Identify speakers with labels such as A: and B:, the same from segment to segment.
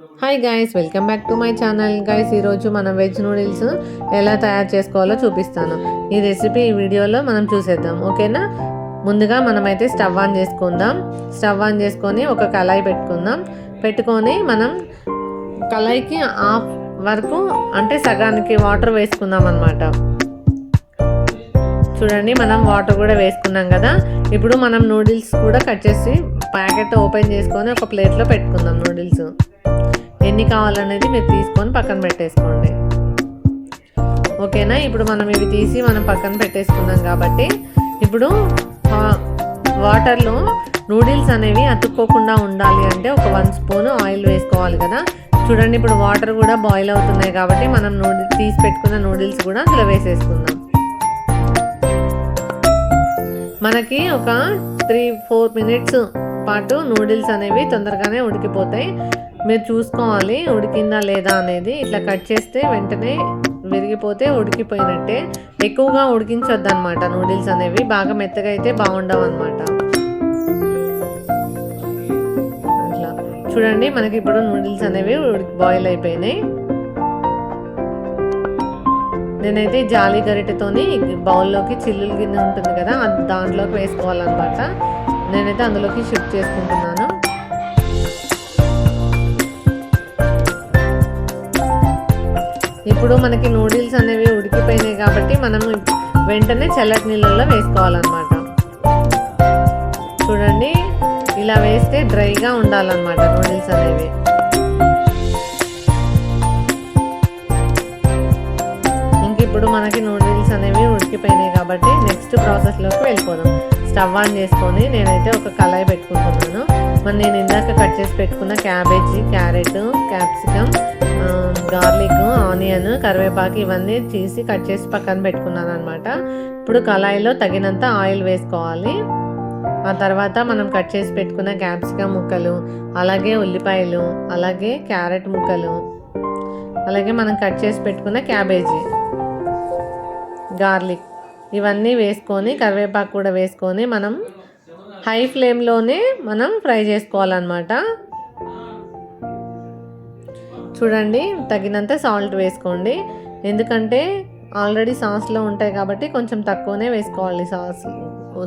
A: Hi guys welcome back to my channel guys ఈరోజు మనం veg noodles ఎలా తయారు చేసుకోవాలో చూపిస్తాను. ఈ రెసిపీ ఈ వీడియోలో మనం చూసేద్దాం ఓకేనా ముందుగా మనమైతే స్టవ్ ఆన్ చేసుకుందాం. స్టవ్ ఆన్ చేసుకొని ఒక కళాయి పెట్టుకుందాం. పెట్టుకొని మనం కళాయికి హాఫ్ వరకు అంటే సగానికి వాటర్ వేసుకుందాం అనమాట చూడండి మనం వాటర్ కూడా వేసుకున్నాం కదా. ఇప్పుడు మనం నూడిల్స్ కూడా కట్ చేసి ప్యాకెట్ ఓపెన్ చేసుకొని ఒక ప్లేట్లో పెట్టుకుందాం నూడిల్స్ ఎన్ని కావాలనేది మీరు తీసుకొని పక్కన పెట్టేసుకోండి. ఓకేనా? ఇప్పుడు మనం ఇవి తీసి మనం పక్కన పెట్టేసుకున్నాం కాబట్టి ఇప్పుడు వాటర్లో నూడిల్స్ అనేవి అతుక్కోకుండా ఉండాలి అంటే ఒక వన్ స్పూన్ ఆయిల్ వేసుకోవాలి కదా. చూడండి ఇప్పుడు వాటర్ కూడా బాయిల్ అవుతున్నాయి కాబట్టి మనం నూడిల్ తీసి పెట్టుకున్న నూడిల్స్ కూడా అందులో వేసేసుకుందాం. మనకి ఒక త్రీ ఫోర్ మినిట్స్ పాటు నూడిల్స్ అనేవి తొందరగానే ఉడికిపోతాయి. మీరు చూసుకోవాలి ఉడికిందా లేదా అనేది. ఇట్లా కట్ చేస్తే వెంటనే విరిగిపోతే ఉడికిపోయినట్టే. ఎక్కువగా ఉడికించొద్దు అనమాట నూడిల్స్ అనేవి. బాగా మెత్తగా అయితే బాగుండవు అనమాట అట్లా. చూడండి మనకి ఇప్పుడు నూడిల్స్ అనేవి ఉడికి బాయిల్ అయిపోయినాయి. నేనైతే జాలి గరిటెతోని బౌల్లోకి చిల్లులు గిన్నె ఉంటుంది కదా అది దాంట్లోకి వేసుకోవాలన్నమాట. నేనైతే అందులోకి షిఫ్ట్ చేసుకుంటున్నాను. ఇప్పుడు మనకి నూడిల్స్ అనేవి ఉడికిపోయినాయి కాబట్టి మనం వెంటనే చల్లటి నీళ్ళల్లో వేసుకోవాలన్నమాట. చూడండి ఇలా వేస్తే డ్రైగా ఉండాలన్నమాట నూడిల్స్ అనేవి. ఇప్పుడు మనకి నూడిల్స్ అనేవి ఉడికిపోయినాయి కాబట్టి నెక్స్ట్ ప్రాసెస్లోకి వెళ్ళిపోదాం. స్టవ్ ఆన్ చేసుకొని నేనైతే ఒక కళాయి పెట్టుకుంటున్నాను. మరి నేను ఇందాక కట్ చేసి పెట్టుకున్న cabbage carrot capsicum garlic onion కరివేపాకు ఇవన్నీ తీసి కట్ చేసి పక్కన పెట్టుకున్నాను అనమాట ఇప్పుడు కళాయిలో తగినంత ఆయిల్ వేసుకోవాలి. ఆ తర్వాత మనం కట్ చేసి పెట్టుకున్న క్యాప్సికమ్ ముక్కలు అలాగే ఉల్లిపాయలు అలాగే క్యారెట్ ముక్కలు అలాగే మనం కట్ చేసి పెట్టుకున్న క్యాబేజీ గార్లిక్. ఇవన్నీ వేసుకొని కరివేపాకు కూడా వేసుకొని మనం హై ఫ్లేమ్లోనే మనం ఫ్రై చేసుకోవాలన్నమాట. చూడండి తగినంత సాల్ట్ వేసుకోండి. ఎందుకంటే ఆల్రెడీ సాస్లో ఉంటాయి కాబట్టి కొంచెం తక్కువనే వేసుకోవాలి సాస్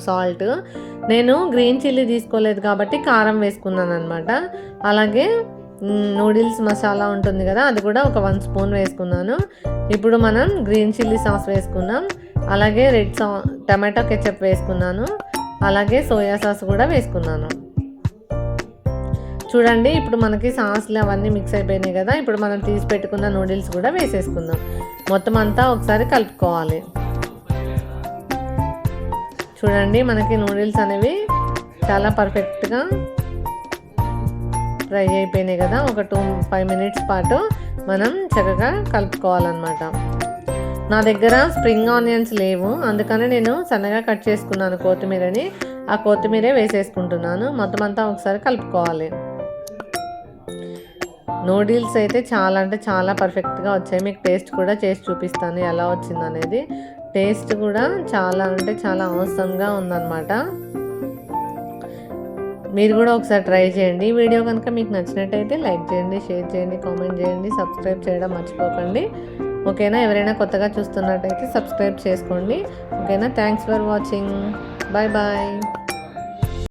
A: సాల్ట్. నేను గ్రీన్ చిల్లీ తీసుకోలేదు కాబట్టి కారం వేసుకున్నాను అనమాట అలాగే నూడిల్స్ మసాలా ఉంటుంది కదా అది కూడా ఒక వన్ స్పూన్ వేసుకున్నాను. ఇప్పుడు మనం గ్రీన్ చిల్లీ సాస్ వేసుకున్నాం. అలాగే రెడ్ సా టమాటో కెచప్ వేసుకున్నాను. అలాగే సోయా సాస్ కూడా వేసుకున్నాను. చూడండి ఇప్పుడు మనకి సాస్లు అవన్నీ మిక్స్ అయిపోయినాయి కదా ఇప్పుడు మనం తీసి పెట్టుకున్న నూడిల్స్ కూడా వేసేసుకుందాం. మొత్తం అంతా ఒకసారి కలుపుకోవాలి. చూడండి మనకి నూడిల్స్ అనేవి చాలా పర్ఫెక్ట్గా ఫ్రై అయిపోయినాయి కదా ఒక టూ ఫైవ్ మినిట్స్ పాటు మనం చక్కగా కలుపుకోవాలన్నమాట. నా దగ్గర స్ప్రింగ్ ఆనియన్స్ లేవు. అందుకని నేను సన్నగా కట్ చేసుకున్నాను కొత్తిమీరని. ఆ కొత్తిమీరే వేసేసుకుంటున్నాను. మొత్తం అంతా ఒకసారి కలుపుకోవాలి. నూడిల్స్ అయితే చాలా అంటే చాలా పర్ఫెక్ట్గా వచ్చాయి. మీకు టేస్ట్ కూడా చేసి చూపిస్తాను ఎలా వచ్చింది అనేది టేస్ట్ కూడా చాలా అంటే చాలా అవసరంగా ఉందన్నమాట. మీరు కూడా ఒకసారి ట్రై చేయండి. ఈ వీడియో కనుక మీకు నచ్చినట్టయితే లైక్ చేయండి షేర్ చేయండి కామెంట్ చేయండి సబ్స్క్రైబ్ చేయడం మర్చిపోకండి. ఓకేనా? ఎవరైనా కొత్తగా చూస్తున్నట్టయితే సబ్స్క్రైబ్ చేసుకోండి. ఓకేనా? Thanks for watching bye bye